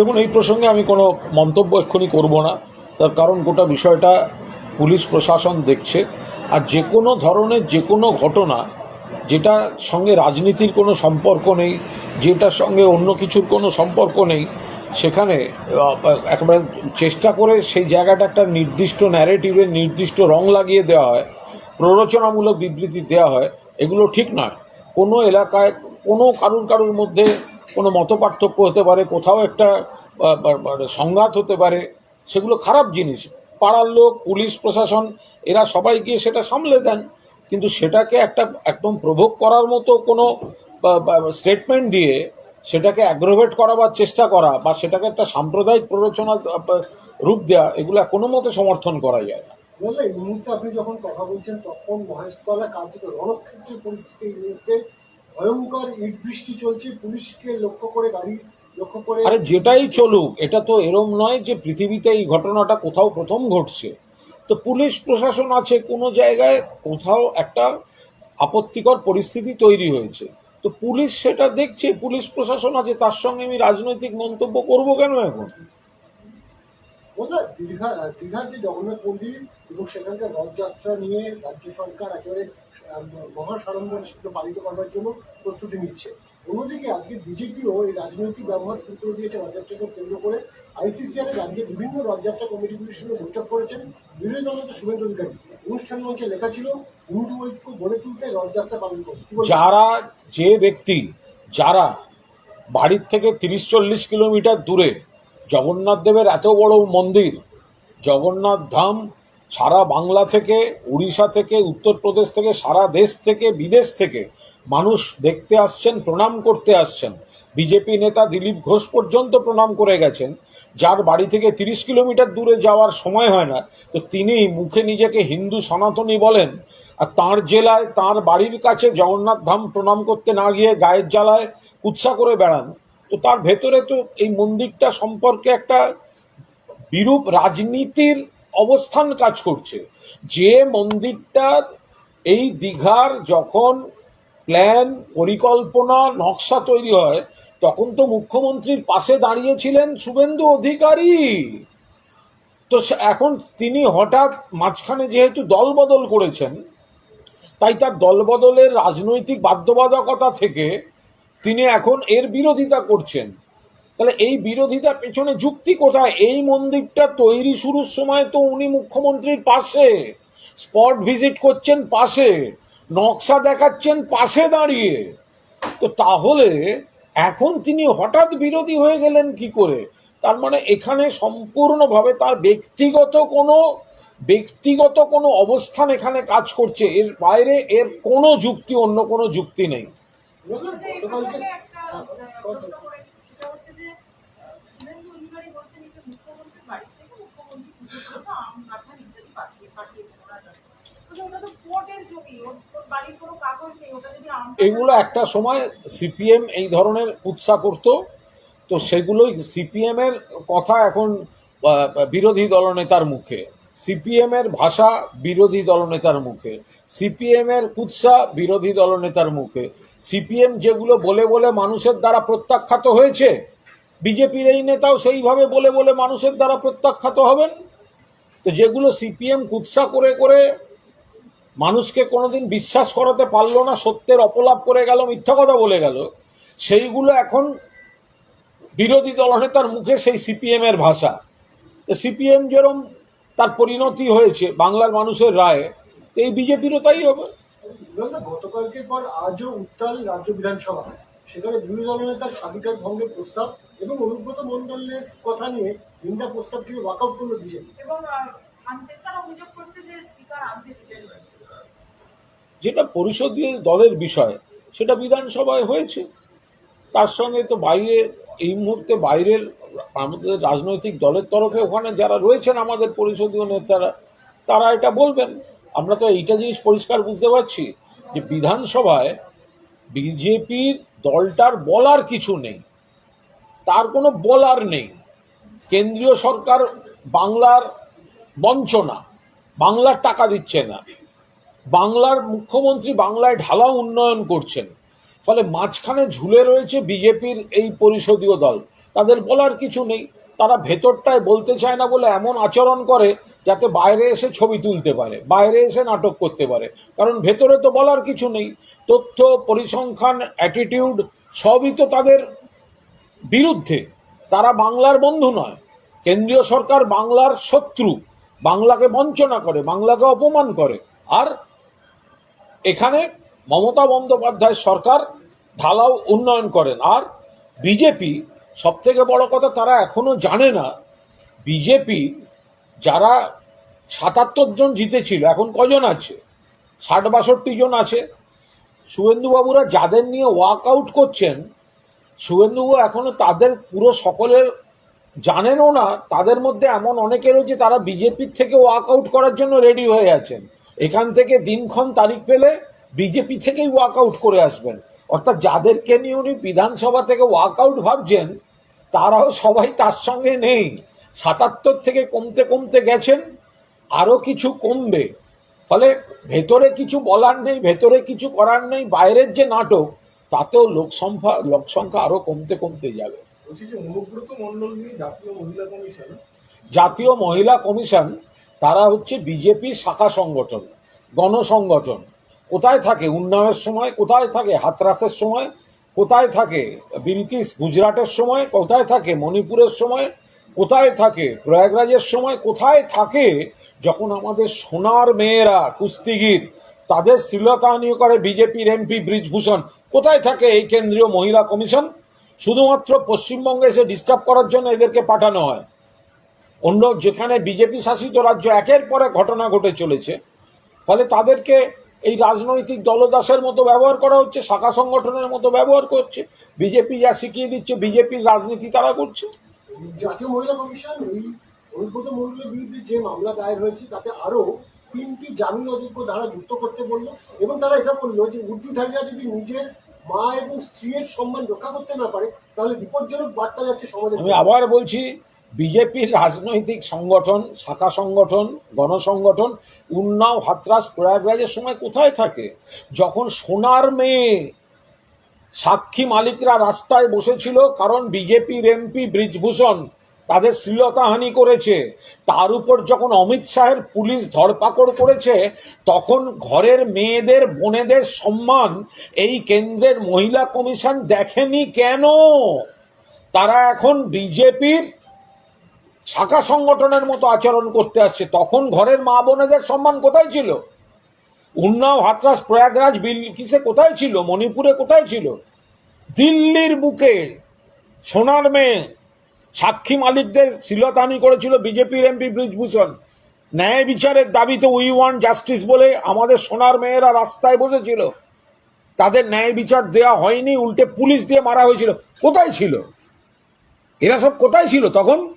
দেখুন এই প্রসঙ্গে আমি কোনো মন্তব্য এক্ষুনি করব না, তার কারণ গোটা বিষয়টা পুলিশ প্রশাসন দেখছে, আর যে কোনো ধরনের যে কোনো ঘটনা যেটার সঙ্গে রাজনীতির কোনো সম্পর্ক নেই, যেটার সঙ্গে অন্য কিছুর কোনো সম্পর্ক নেই, সেখানে একেবারে চেষ্টা করে সেই জায়গাটা একটা নির্দিষ্ট ন্যারেটিভের নির্দিষ্ট রং লাগিয়ে দেওয়া হয়, প্ররোচনামূলক বিবৃতি দেওয়া হয়, এগুলো ঠিক নয়। কোনো এলাকায় কোনো কারুর কারুর মধ্যে কোনো মতপার্থক্য হতে পারে, কোথাও একটা সংঘাত হতে পারে, সেগুলো খারাপ জিনিস। পাড়ার লোক, পুলিশ, প্রশাসন, এরা সবাই গিয়ে সেটা সামলে দেন। কিন্তু সেটাকে একটা একদম প্রভোগ করার মতো কোনো স্টেটমেন্ট দিয়ে সেটাকে অ্যাগ্রোভেট করাবার চেষ্টা করা বা সেটাকে একটা সাম্প্রদায়িক প্ররোচনা রূপ দেওয়া এগুলো কোনো মতে সমর্থন করা যায় না। এই মুহূর্তে আপনি যখন কথা বলছেন, তখন মহেশতলা কার্যত রণক্ষেত্রের পরিস্থিতি ভয়ঙ্কর ইট বৃষ্টি চলছে পুলিশকে লক্ষ্য করে গাড়ি লক্ষ্য করে। আরে যেটাই চলুক এটা তো এরম নয় যে পৃথিবীতে এই ঘটনাটা কোথাও প্রথম ঘটছে। তো পুলিশ প্রশাসন আছে কোনো জায়গায় কোথাও একটা আপত্তিকর পরিস্থিতি তৈরি হয়েছে। তো পুলিশ সেটা দেখছে পুলিশ প্রশাসন আছে তার সঙ্গে আমি রাজনৈতিক মন্তব্য করব কেন এখন? দীঘা দীঘার যে জগন্নাথ মন্দির এবং সেখানকার রথযাত্রা নিয়ে রাজ্য সরকার একেবারে মহাসাড়ম্বর সেগুলো পালিত করবার জন্য প্রস্তুতি নিচ্ছে। অন্যদিকে আজকে বিজেপিও এই রাজনৈতিক ব্যবহার করে দিয়েছে রথযাত্রাকে কেন্দ্র করে। আইসিসিআর রাজ্যে বিভিন্ন রথযাত্রা কমিটিগুলির সঙ্গে বৈঠক করেছেন বিরোধী দলনেতা শুভেন্দু অধিকারী। অনুষ্ঠান মঞ্চে লেখা ছিল, হিন্দু ঐক্য গড়ে তুলতে রথযাত্রা পালন করবে কি যারা, যে ব্যক্তি, যারা বাড়ির থেকে তিরিশ চল্লিশ কিলোমিটার দূরে জগন্নাথ দেবের এত বড় মন্দির, জগন্নাথ ধাম সারা বাংলা থেকে, উড়িষ্যা থেকে, উত্তরপ্রদেশ থেকে, সারা দেশ থেকে, বিদেশ থেকে মানুষ দেখতে আসছেন, প্রণাম করতে আসছেন। বিজেপি নেতা দিলীপ ঘোষ পর্যন্ত প্রণাম করে গেছেন। যার বাড়ি থেকে তিরিশ কিলোমিটার দূরে যাওয়ার সময় হয় না। তো তিনি মুখে নিজেকে হিন্দু সনাতনী বলেন, আর তাঁর জেলায় তাঁর বাড়ির কাছে জগন্নাথ ধাম প্রণাম করতে না গিয়ে গায়ের জ্বালায় কুৎসা করে বেড়ান। তো তার ভেতরে তো এই মন্দিরটা সম্পর্কে একটা বিরূপ রাজনীতির অবস্থান কাজ করছে। যে মন্দিরটার এই দীঘার যখন প্ল্যান পরিকল্পনা, নকশা তৈরি হয়, তখন তো মুখ্যমন্ত্রীর পাশে দাঁড়িয়েছিলেন শুভেন্দু অধিকারী। তো এখন তিনি হঠাৎ মাঝখানে যেহেতু দল বদল করেছেন, তাই তার দলবদলের রাজনৈতিক বাধ্যবাধকতা থেকে তিনি এখন এর বিরোধিতা করছেন। তাহলে এই বিরোধিতার পেছনে যুক্তি কোথায়? এই মন্দিরটা তৈরি শুরুর সময় তো উনি মুখ্যমন্ত্রীর পাশে। স্পট ভিজিট করছেন পাশে। নকশা দেখাচ্ছেন পাশে দাঁড়িয়ে। তো তাহলে এখন তিনি হঠাৎ বিরোধী হয়ে গেলেন কি করে? তার মানে এখানে সম্পূর্ণভাবে তার ব্যক্তিগত কোনো ব্যক্তিগত কোনো অবস্থান এখানে কাজ করছে। এর বাইরে এর কোনো যুক্তি অন্য কোনো যুক্তি নেই। এগুলো একটা সময় সিপিএম এই ধরনের উৎসাহ করত, তো সেগুলোই সিপিএম এর কথা এখন বিরোধী দলনেতার মুখে সিপিএম এর ভাষা বিরোধী দলনেতার মুখে সিপিএম এর কুৎসা বিরোধী দলনেতার মুখে, সিপিএম যেগুলো বলে বলে মানুষের দ্বারা প্রত্যাখ্যাত হয়েছে, বিজেপির এই নেতাও সেইভাবে বলে বলে মানুষের দ্বারা প্রত্যাখ্যাত হবেন? তো যেগুলো সিপিএম কুৎসা করে করে মানুষকে কোনোদিন বিশ্বাস করাতে পারল না, সত্যের অপলাপ করে গেল, মিথ্যা কথা বলে গেল, সেইগুলো এখন বিরোধী দলনেতার মুখে সেই সিপিএম এর ভাষা সিপিএম যেরম তার পরিণতি হয়েছে বাংলার মানুষের রায়ে এই বিজেপিরও তাই হবে। গতকালকে পর আজও উত্তাল রাজ্য বিধানসভা। সেখানে বিরোধী দলনেতার স্বাধিকার ভঙ্গের প্রস্তাব এবং অনুব্রত মণ্ডলের কথা নিয়ে নিন্দা প্রস্তাব থেকে ওয়াকআউট করল বিজেপি এবং আনতে তারা অভিযোগ করছে যে স্পিকার আনতে দিলেন যেটা পরিষদীয় দলের বিষয় সেটা বিধানসভায় হয়েছে। তার সঙ্গে তো বাইরে এই মুহূর্তে বাইরের আমাদের রাজনৈতিক দলের তরফে ওখানে যারা রয়েছেন আমাদের পরিষদীয় নেতারা তারা এটা বলবেন। আমরা তো এইটা জিনিস পরিষ্কার বুঝতে পারছি যে বিধানসভায় বিজেপির দলটার বলার কিছু নেই। তার কোনো বলার নেই। কেন্দ্রীয় সরকার বাংলার বঞ্চনা, বাংলার টাকা দিচ্ছে না। বাংলার মুখ্যমন্ত্রী বাংলায় ঢালা উন্নয়ন করছেন। ফলে মাঝখানে ঝুলে রয়েছে বিজেপির এই পরিষদীয় দল। তাদের বলার কিছু নেই। তারা ভেতরটায় বলতে চায় না বলে এমন আচরণ করে যাতে বাইরে এসে ছবি তুলতে পারে, বাইরে এসে নাটক করতে পারে। কারণ ভেতরে তো বলার কিছু নেই। তথ্য, পরিসংখ্যান অ্যাটিটিউড সবই তো তাদের বিরুদ্ধে। তারা বাংলার বন্ধু নয়। কেন্দ্রীয় সরকার বাংলার শত্রু। বাংলাকে বঞ্চনা করে, বাংলাকে অপমান করে। আর এখানে মমতা বন্দ্যোপাধ্যায় সরকার ঢালাও উন্নয়ন করেন। আর বিজেপি সব থেকে বড় কথা তারা এখনও জানে না, বিজেপি যারা সাতাত্তর জন জিতেছিল, এখন কজন আছে? ষাট, বাষট্টি জন আছে। শুভেন্দুবাবুরা যাদের নিয়ে ওয়াক আউট করছেন শুভেন্দুবাবু এখনও তাদের পুরো সকলের জানেনও না, তাদের মধ্যে এমন অনেকে রয়েছে তারা বিজেপির থেকে ওয়াক আউট করার জন্য রেডি হয়ে আছেন। এখান থেকে দিনক্ষণ তারিখ পেলে বিজেপি থেকেই ওয়াক আউট করে আসবেন। অর্থাৎ যাদেরকে নিয়ে উনি বিধানসভা থেকে ওয়াক আউট ভাবছেন, তারাও সবাই তার সঙ্গে নেই। সাতাত্তর থেকে কমতে কমতে গেছেন, আরও কিছু কমবে। ফলে ভেতরে কিছু বলার নেই, ভেতরে কিছু করার নেই, বাইরের যে নাটক তাতেও লোকসংখ্যা লোকসংখ্যা আরও কমতে কমতে যাবে। জাতীয় মহিলা কমিশন। জাতীয় মহিলা কমিশন তারা হচ্ছে বিজেপির শাখা সংগঠন গণসংগঠন। কোথায় থাকে উন্নয়নের সময় কোথায় থাকে হাতরাসের সময় কোথায় থাকে বিলকিস গুজরাটের সময় কোথায় থাকে মণিপুরের সময় কোথায় থাকে প্রয়াগরাজের সময় কোথায় থাকে যখন আমাদের সোনার মেয়েরা কুস্তিগির তাদের শ্লীলতাহানি করে বিজেপির এমপি ব্রিজভূষণ। কোথায় থাকে এই কেন্দ্রীয় মহিলা কমিশন? শুধুমাত্র পশ্চিমবঙ্গে এসে ডিস্টার্ব করার জন্য এদেরকে পাঠানো হয়। অন্য যেখানে বিজেপি শাসিত রাজ্য একের পর ঘটনা ঘটে চলেছে। ফলে তাদেরকে এই রাজনৈতিক দলদাসের মতো ব্যবহার করা হচ্ছে, শাখা সংগঠনের মতো ব্যবহার করছে, বিজেপি যা শিখিয়ে দিচ্ছে, বিজেপির রাজনীতি তারা করছে। জাতীয় মহিলা কমিশন অনুব্রত মন্ডলের বিরুদ্ধে যে মামলা দায়ের হয়েছে, তাতে আরও তিনটি জামিন অযোগ্য ধারা যুক্ত করতে বলল এবং তারা এটা বলল যে উর্দিধারীরা যদি নিজের মা এবং স্ত্রীর সম্মান রক্ষা করতে না পারে, তাহলে বিপজ্জনক বার্তা যাচ্ছে সমাজের আমি আবার বলছি, বিজেপির রাজনৈতিক সংগঠন, শাখা সংগঠন, গণসংগঠন, উন্নাও হাতরাস প্রয়াগরাজের সময় কোথায় থাকে? যখন সোনার মেয়ে সাক্ষী মালিকরা রাস্তায় বসেছিল, কারণ বিজেপির এমপি ব্রিজভূষণ তাদের শ্লীলতাহানি করেছে। তার উপর যখন অমিত শাহের পুলিশ ধরপাকড় করেছে, তখন ঘরের মেয়েদের, বোনেদের সম্মান এই কেন্দ্রের মহিলা কমিশন দেখেনি কেন? তারা এখন বিজেপির শাখা সংগঠনের মতো আচরণ করতে আসছে। তখন ঘরের মা বোনেদের সম্মান কোথায় ছিল? উন্নাও, হাতরাস, প্রয়াগরাজ বিলকিসে কোথায় ছিল? মণিপুরে কোথায় ছিল? দিল্লির বুকে সোনার মেয়ে সাক্ষী মালিকদের শিলতানি করেছিল বিজেপির এমপি ব্রিজভূষণ। ন্যায় বিচারের দাবিতে উই ওয়ান জাস্টিস বলে আমাদের সোনার মেয়েরা রাস্তায় বসেছিল। তাদের ন্যায় বিচার দেওয়া হয়নি, উল্টে পুলিশ দিয়ে মারা হয়েছিল। কোথায় ছিল? এরা সব কোথায় ছিল তখন?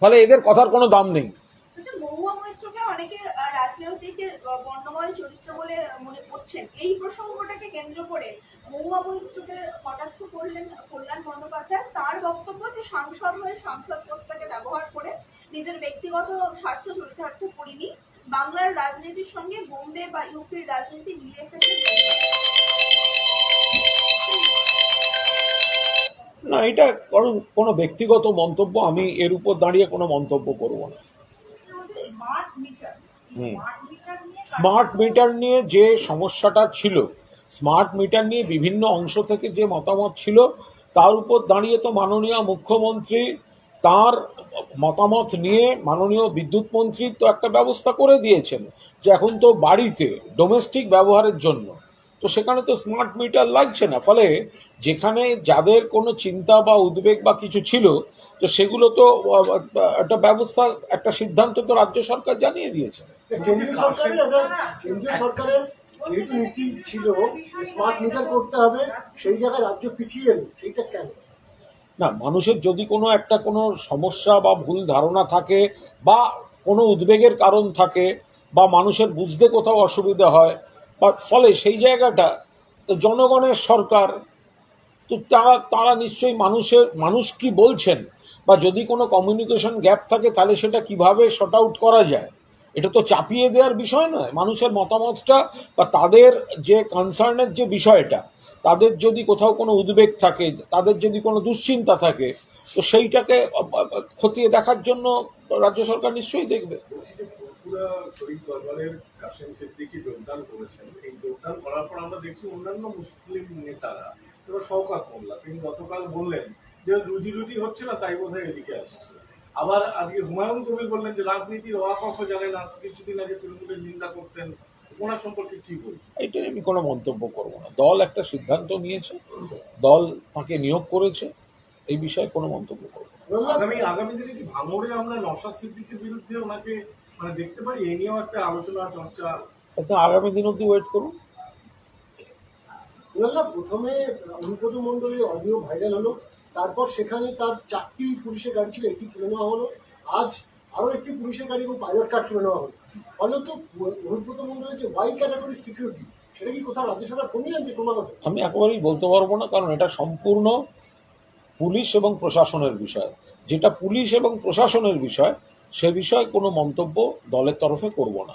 ফলে এদের কথার কোনো দাম নেই। আচ্ছা চরিত্র বলে মনে করছেন। এই প্রসঙ্গটাকে কেন্দ্র করে মহুয়া মৈত্রকে কটাক্ষ করলেন কল্যাণ বন্দ্যোপাধ্যায়। তার বক্তব্য যে সাংসদ হয়ে সাংসদ পদটাকে ব্যবহার করে নিজের ব্যক্তিগত স্বার্থ চরিতার্থ করিনি বাংলার রাজনীতির সঙ্গে বোম্বে বা ইউপির রাজনীতি মিলিয়ে ফেলে না। এটা কোনো কোনো ব্যক্তিগত মন্তব্য আমি এর উপর দাঁড়িয়ে কোনো মন্তব্য করব না। স্মার্ট মিটার নিয়ে যে সমস্যাটা ছিল স্মার্ট মিটার নিয়ে বিভিন্ন অংশ থেকে যে মতামত ছিল, তার উপর দাঁড়িয়ে তো মাননীয় মুখ্যমন্ত্রী তার মতামত নিয়ে মাননীয় বিদ্যুৎ মন্ত্রী তো একটা ব্যবস্থা করে দিয়েছেন যে এখন তো বাড়িতে ডোমেস্টিক ব্যবহারের জন্য। তো সেখানে তো স্মার্ট মিটার লাগছে না। ফলে যেখানে যাদের কোনো চিন্তা বা উদ্বেগ বা কিছু ছিল, তো সেগুলো তো একটা ব্যবস্থা, একটা সিদ্ধান্ত তো রাজ্য সরকার জানিয়ে দিয়েছে। কেন্দ্রীয় সরকারের যেহেতু নীতি ছিল স্মার্ট মিটার করতে হবে, সেই জায়গায় রাজ্য পিছিয়ে এলো সেইটা কেন? না, মানুষের যদি কোনো একটা কোনো সমস্যা বা ভুল ধারণা থাকে বা কোনো উদ্বেগের কারণ থাকে বা মানুষের বুঝতে কোথাও অসুবিধা হয়, বা ফলে সেই জায়গাটা জনগণের সরকার, তো তারা তারা নিশ্চয়ই মানুষের, মানুষ কি বলছেন? বা যদি কোনো কমিউনিকেশন গ্যাপ থাকে, তাহলে সেটা কীভাবে শর্ট আউট করা যায়? এটা তো চাপিয়ে দেওয়ার বিষয় নয়। মানুষের মতামতটা বা তাদের যে কনসার্নের যে বিষয়টা, তাদের যদি কোথাও কোনো উদ্বেগ থাকে, তাদের যদি কোনো দুশ্চিন্তা থাকে, তো সেইটাকে খতিয়ে দেখার জন্য রাজ্য সরকার নিশ্চয়ই দেখবে। গতকাল বললেন যে রুজি রুজি হচ্ছে না, তাই বোধহয় এদিকে আসছে। আবার আজকে হুমায়ুন কবির বললেন যে রাজনীতির ওয়াকফ জানেন না কিছুদিন আগে তৃণমূলের নিন্দা করতেন। ওনার সম্পর্কে কি বলবেন? এটা আমি কোনো মন্তব্য করব না। দল একটা সিদ্ধান্ত নিয়েছে দল তাকে নিয়োগ করেছে এই বিষয়ে কোনো মন্তব্য করব আগামী আগামী দিনে কি ভাঙড়ে আমরা নশাদ সিদ্দিকের বিরুদ্ধে ওনাকে মানে দেখতে পারি? এই নিয়েও একটা আলোচনা চর্চা। তো আগামী দিন অব্দি ওয়েট করুন। প্রথমে অনুপদ মন্ডলের অডিও ভাইরাল হলো। তারপর সেখানে তার চারটি পুলিশের গাড়ি ছিল একটি তুলে নেওয়া হলো। আজ আরও একটি পুলিশের গাড়ি এবং পাইলট কার তুলে নেওয়া হলো। ফলে তো অনুব্রত মন্ডলের যে ওয়াই ক্যাটাগরি সিকিউরিটি সেটা কি কোথাও রাজ্য সরকার কমিয়ে আনছে ক্রমাগত? আমি একেবারেই বলতে পারব না কারণ এটা সম্পূর্ণ পুলিশ এবং প্রশাসনের বিষয়। যেটা পুলিশ এবং প্রশাসনের বিষয় সে বিষয়ে কোনো মন্তব্য দলের তরফে করব না।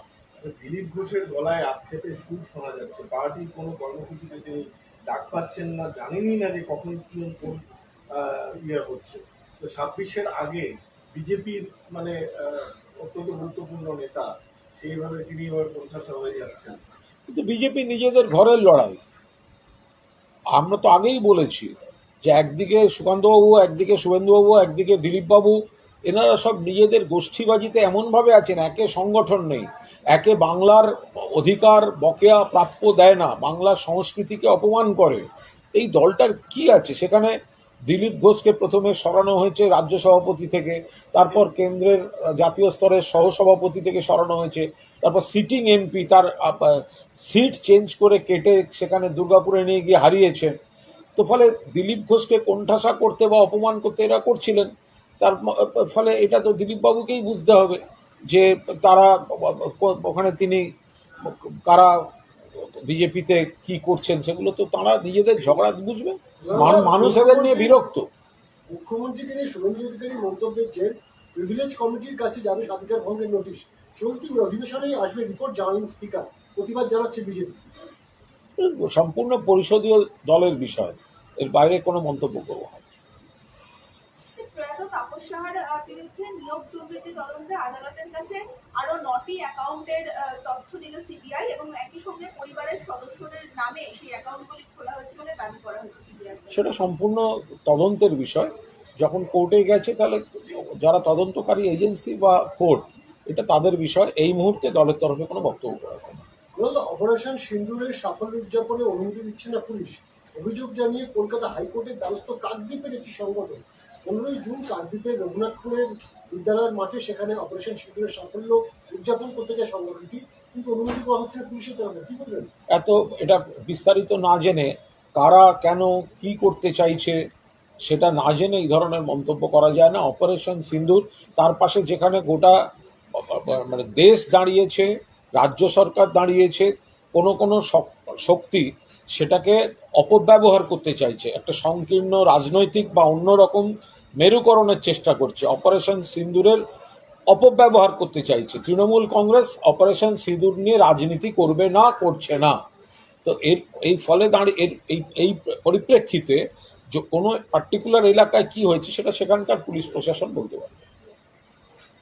দিলীপ ঘোষের গলায় আক্ষেপের সুর শোনা যাচ্ছে। পার্টির কোনো কর্মসূচিতে তিনি ডাক পাচ্ছেন না জানেনই না যে কখন কি কোন ইয়ে হচ্ছে। তো ছাব্বিশের আগে বিজেপির মানে অত্যন্ত গুরুত্বপূর্ণ নেতা, সেইভাবে তিনি এবার হয়ে যাচ্ছেন। কিন্তু বিজেপি নিজেদের ঘরের লড়াই। আমরা তো আগেই বলেছি যে একদিকে সুকান্তবাবু, একদিকে শুভেন্দুবাবু, একদিকে দিলীপবাবু, এনারা সব নিজেদের গোষ্ঠীবাজিতে এমনভাবে আছেন, একে সংগঠন নেই, একে বাংলার অধিকার বকেয়া প্রাপ্য দেয় না, বাংলার সংস্কৃতিকে অপমান করে। এই দলটার কি আছে? সেখানে দিলীপ ঘোষকে প্রথমে সরানো হয়েছে রাজ্য সভাপতি থেকে, তারপর কেন্দ্রের জাতীয় স্তরের সহসভাপতি থেকে সরানো হয়েছে, তারপর সিটিং এমপি তার সিট চেঞ্জ করে কেটে সেখানে দুর্গাপুরে নিয়ে গিয়ে হারিয়েছে। তো ফলে দিলীপ ঘোষকে কোণঠাসা করতে বা অপমান করতে এরা করছিলেন। তার ফলে এটা তো দিলীপবাবুকেই বুঝতে হবে যে তারা ওখানে তিনি কারা বিজেপিতে কি করছেন, সেগুলো তো তারা নিজেদের ঝগড়া বুঝবে। মানুষ এদের নিয়ে বিরক্ত। মুখ্যমন্ত্রী তিনি শুভেন্দু অধিকারী মন্তব্যের দিচ্ছেন প্রিভিলেজ কমিটির কাছে যাবে স্বাধিকার ভঙ্গের নোটিশ চলতি অধিবেশনেই আসবে রিপোর্ট জানালেন স্পিকার প্রতিবাদ জানাচ্ছে বিজেপি। সম্পূর্ণ পরিষদীয় দলের বিষয়। এর বাইরে কোনো মন্তব্য করব না। তাপস সাহার বিরুদ্ধে নিয়োগ দুর্নীতি তদন্তে আদালতের কাছে আরও নটি অ্যাকাউন্টের তথ্য দিল সিবিআই এবং একই সঙ্গে পরিবারের সদস্যদের নামে সেই অ্যাকাউন্টগুলি খোলা হয়েছে বলে দাবি করা হয়েছে সিবিআই। সেটা সম্পূর্ণ তদন্তের বিষয়। যখন কোর্টে গেছে তাহলে যারা তদন্তকারী এজেন্সি বা কোর্ট এটা তাদের বিষয়। এই মুহূর্তে দলের তরফে কোনো বক্তব্য করা অপারেশন সিন্দুরের সাফল্য উদযাপনে অনুমতি দিচ্ছে না পুলিশ। অভিযোগ জানিয়ে কলকাতা হাইকোর্টের দ্বারস্থ কাকদ্বীপের একটি সংগঠন। পনেরোই জুন কাকদ্বীপের রঘুনাথপুরের বিদ্যালয়ের মাঠে সেখানে অপারেশন সিন্দুরের সাফল্য উদযাপন করতে চায় সংগঠনটি। কিন্তু অনুমতি হচ্ছে পুলিশের তরফে। কি বলবেন? এত এটা বিস্তারিত না জেনে কারা কেন কি করতে চাইছে সেটা না জেনে এই ধরনের মন্তব্য করা যায় না। অপারেশন সিন্দুর, তার পাশে যেখানে গোটা মানে দেশ দাঁড়িয়েছে, রাজ্য সরকার দাঁড়িয়েছে, কোনো কোনো শক্তি সেটাকে অপব্যবহার করতে চাইছে। একটা সংকীর্ণ রাজনৈতিক বা অন্যরকম মেরুকরণের চেষ্টা করছে। অপারেশন সিন্দুরের অপব্যবহার করতে চাইছে। তৃণমূল কংগ্রেস অপারেশন সিঁদুর নিয়ে রাজনীতি করবে না, করছে না। তো এর, এই ফলে দাঁড়িয়ে, এর, এই এই পরিপ্রেক্ষিতে যে কোনো পার্টিকুলার এলাকায় কি হয়েছে সেটা সেখানকার পুলিশ প্রশাসন বলতে পারবে।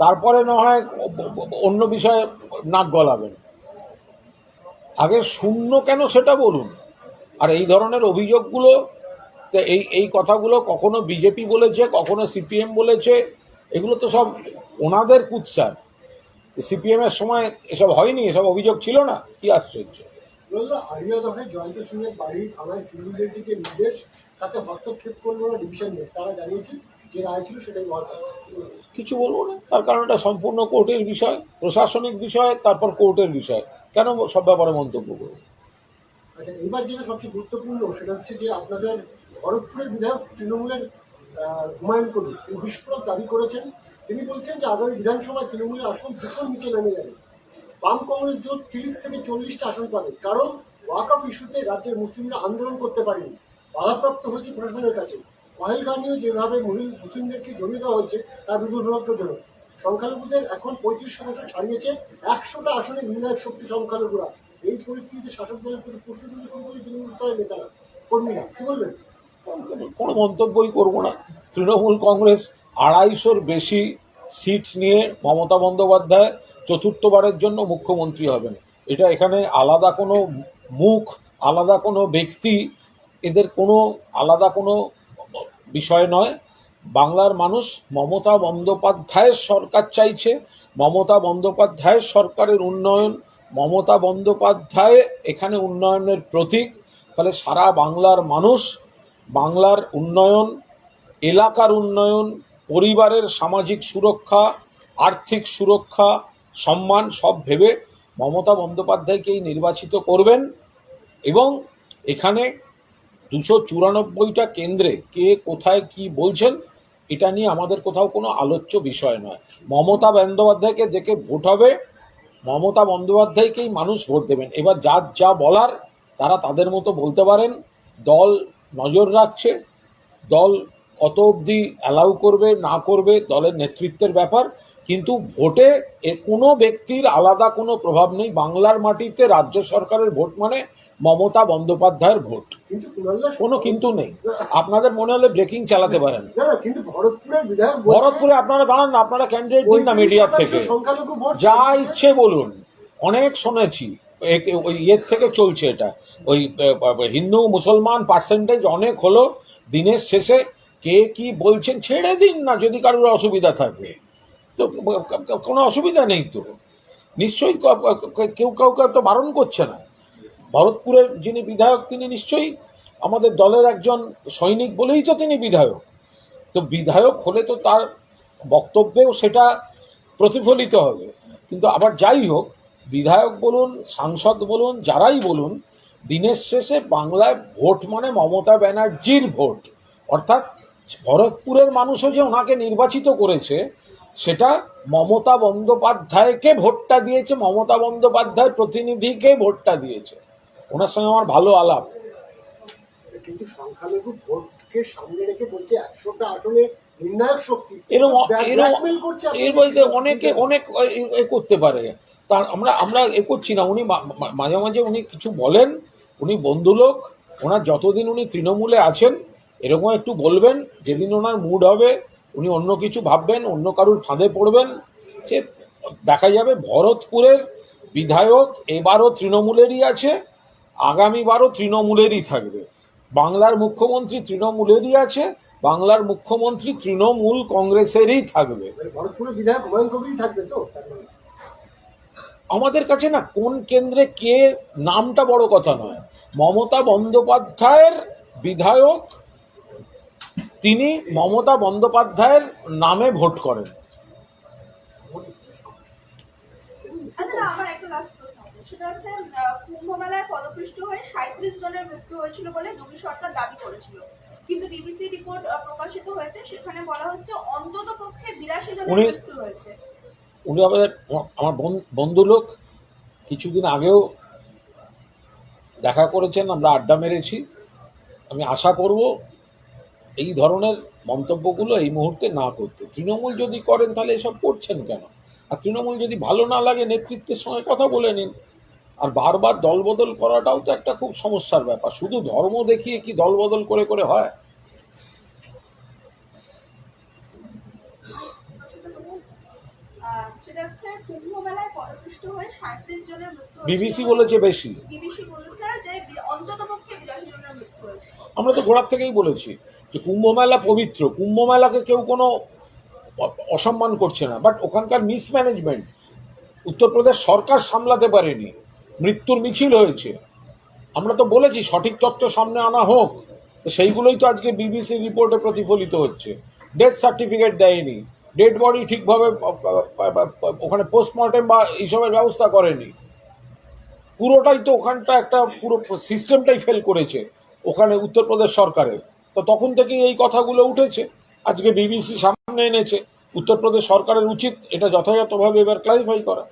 তারপরে না হয় অন্য বিষয়ে নাক গলাবেন। আগে শূন্য কেন সেটা বলুন। আর এই ধরনের অভিযোগগুলো, তো এই এই কথাগুলো কখনো বিজেপি বলেছে, কখনো সিপিএম বলেছে, এগুলো তো সব ওনাদের কুৎসার। সিপিএম এর সময় এসব হয়নি, এসব অভিযোগ ছিল না? কি আশ্চর্য। হস্তক্ষেপ না ডিভিশন তারা জানিয়েছে যে রায় ছিল সেটাই মহান কিছু বলব না। তার কারণ এটা সম্পূর্ণ কোর্টের বিষয় প্রশাসনিক বিষয় তারপর কোর্টের বিষয়। কেন সব ব্যাপারে মন্তব্য করব? আচ্ছা এবার যেটা সবচেয়ে গুরুত্বপূর্ণ সেটা হচ্ছে যে আপনাদের ভরতপুরের বিধায়ক তৃণমূলের হুমায়ুন তিনি বিস্ফোরক দাবি করেছেন। তিনি বলছেন যে আগামী বিধানসভায় তৃণমূলের আসন ভীষণ নিচে নেমে যাবে। বাম কংগ্রেস জোট তিরিশ থেকে চল্লিশটা আসন পাবে। কারণ ওয়াকফ ইস্যুতে রাজ্যের মুসলিমরা আন্দোলন করতে পারেনি। বাধাপ্রাপ্ত হয়েছে প্রশাসনের কাছে। পহেলগানিও যেভাবে মহিল মুসলিমদেরকে জমিয়ে দেওয়া হয়েছে তা দুর্ভাগ্যজনক সংখ্যালঘুদের এখন পঁয়ত্রিশ শতাংশ ছাড়িয়েছে, একশোটা আসনে নির্ণায়ক শক্তি সংখ্যালঘুরা। এই পরিস্থিতিতে শাসক দলের প্রতি প্রশ্ন করে তৃণমূল স্তরের নেতারা, কর্মীরা, কি বলবেন? কোনো মন্তব্যই করব না। তৃণমূল কংগ্রেস আড়াইশোর বেশি সিট নিয়ে মমতা বন্দ্যোপাধ্যায় চতুর্থবারের জন্য মুখ্যমন্ত্রী হবেন। এটা এখানে আলাদা কোনো মুখ, আলাদা কোনো ব্যক্তি, এদের কোনো, আলাদা কোনো বিষয় নয়। বাংলার মানুষ মমতা বন্দ্যোপাধ্যায়ের সরকার চাইছে। মমতা বন্দ্যোপাধ্যায়ের সরকারের উন্নয়ন, মমতা বন্দ্যোপাধ্যায় এখানে উন্নয়নের প্রতীক। ফলে সারা বাংলার মানুষ, বাংলার উন্নয়ন, এলাকার উন্নয়ন, পরিবারের সামাজিক সুরক্ষা, আর্থিক সুরক্ষা, সম্মান, সব ভেবে মমতা বন্দ্যোপাধ্যায়কেই নির্বাচিত করবেন এবং এখানে দুশো চুরানব্বইটা কেন্দ্রে কে কোথায় কি বলছেন, এটা নিয়ে আমাদের কোথাও কোনো আলোচ্য বিষয় নয়। মমতা বন্দ্যোপাধ্যায়কে দেখে ভোট হবে, মমতা বন্দ্যোপাধ্যায়কেই মানুষ ভোট দেবেন। এবার যার যা বলার, তারা তাদের মতো বলতে পারেন। দল নজর রাখছে, দল কত অবধি অ্যালাউ করবে, না করবে, দলের নেতৃত্বের ব্যাপার। কিন্তু ভোটে এ কোনো ব্যক্তির আলাদা কোনো প্রভাব নেই। বাংলার মাটিতে রাজ্য সরকারের ভোট মানে মমতা বন্দ্যোপাধ্যায়ের ভোট। কোনো কিন্তু নেই। আপনাদের মনে হলে ব্রেকিং চালাতে পারেন। ভরতপুরে আপনারা দাঁড়ান না আপনারা ক্যান্ডিডেট দিন না মিডিয়ার থেকে। যা ইচ্ছে বলুন অনেক শুনেছি। ওই ইয়ের থেকে চলছে এটা। ওই হিন্দু মুসলমান পার্সেন্টেজ অনেক হলো। দিনের শেষে কে কি বলছেন ছেড়ে দিন না যদি কারোর অসুবিধা থাকে। তো কোনো অসুবিধা নেই তো। নিশ্চয়ই কেউ কাউকে তো বারণ করছে না। ভরতপুরের যিনি বিধায়ক, তিনি নিশ্চয়ই আমাদের দলের একজন সৈনিক বলেই তো তিনি বিধায়ক। তো বিধায়ক হলে তো তার বক্তব্যেও সেটা প্রতিফলিত হবে। কিন্তু আবার যাই হোক, বিধায়ক বলুন, সাংসদ বলুন, যারাই বলুন, দিনের শেষে বাংলায় ভোট মানে মমতা ব্যানার্জির ভোট। অর্থাৎ ভরতপুরের মানুষও যে ওনাকে নির্বাচিত করেছে, সেটা মমতা বন্দ্যোপাধ্যায়কে ভোটটা দিয়েছে, মমতা বন্দ্যোপাধ্যায় প্রতিনিধিকে ভোটটা দিয়েছে। ওনার সঙ্গে আমার ভালো আলাপ। কিন্তু সংখ্যালঘু ভোটকে সামনে রেখে বলছে একশোটা এর বলতে অনেকে অনেক এ- করতে পারে। তার আমরা আমরা এ করছি না। উনি মাঝে মাঝে উনি কিছু বলেন। উনি বন্ধু লোক ওনার যতদিন উনি তৃণমূলে আছেন এরকম একটু বলবেন। যেদিন ওনার মুড হবে উনি অন্য কিছু ভাববেন অন্য কারুর ফাঁদে পড়বেন। সে দেখা যাবে ভরতপুরের বিধায়ক এবারও তৃণমূলেরই আছে। আগামীবারও তৃণমূলেরই থাকবে। বাংলার মুখ্যমন্ত্রী তৃণমূলেরই আছে বাংলার মুখ্যমন্ত্রী তৃণমূল কংগ্রেসেরই থাকবে। মানে। আমাদের কাছে না কোন কেন্দ্রে কে নামটা বড় কথা নয়। মমতা বন্দ্যোপাধ্যায়ের বিধায়ক তিনি মমতা বন্দ্যোপাধ্যায়ের নামে ভোট করেন। আচ্ছা আমার একটা লাস্ট সেটা হচ্ছে কুম্ভ মেলায় পদপৃষ্ট হয়ে সাঁত্রিশ জনের মৃত্যু হয়েছিল বলে যোগী সরকার দাবি করেছিল। কিন্তু বিবিসি রিপোর্ট প্রকাশিত হয়েছে সেখানে বলা হচ্ছে অন্তত পক্ষে বিরাশি জনের মৃত্যু হয়েছে। উনি আমাদের আমার বন- বন্ধু লোক কিছুদিন আগেও দেখা করেছেন আমরা আড্ডা মেরেছি। আমি আশা করব এই ধরনের মন্তব্যগুলো এই মুহূর্তে না করতে। তৃণমূল যদি করেন তাহলে এসব করছেন কেন? আর তৃণমূল যদি ভালো না লাগে নেতৃত্বের সঙ্গে কথা বলে নিন। আর বারবার দলবদল করাটাও তো একটা খুব সমস্যার ব্যাপার। শুধু ধর্ম দেখিয়ে কি দলবদল করে করে হয়। বিবিসি বলেছে বেশি। আমরা তো গোড়ার থেকেই বলেছি যে কুম্ভ মেলা পবিত্র। কুম্ভ মেলাকে কেউ কোনো অসম্মান করছে না। বাট ওখানকার মিসম্যানেজমেন্ট উত্তরপ্রদেশ সরকার সামলাতে পারেনি। মৃত্যুর মিছিল হয়েছে। আমরা তো বলেছি সঠিক তথ্য সামনে আনা হোক। সেইগুলোই তো আজকে বিবিসি রিপোর্টে প্রতিফলিত হচ্ছে। ডেথ সার্টিফিকেট দেয়নি। ডেড বডি ঠিকভাবে, ওখানে পোস্টমর্টেম বা এইসবের ব্যবস্থা করেনি। পুরোটাই তো ওখানটা একটা পুরো সিস্টেমটাই ফেল করেছে, ওখানে উত্তরপ্রদেশ সরকারের। তো তখন থেকেই এই কথাগুলো উঠেছে। আজকে বিবিসি সামনে এনেছে, উত্তরপ্রদেশ সরকারের উচিত এটা যথাযথভাবে এবার ক্লারিফাই করা।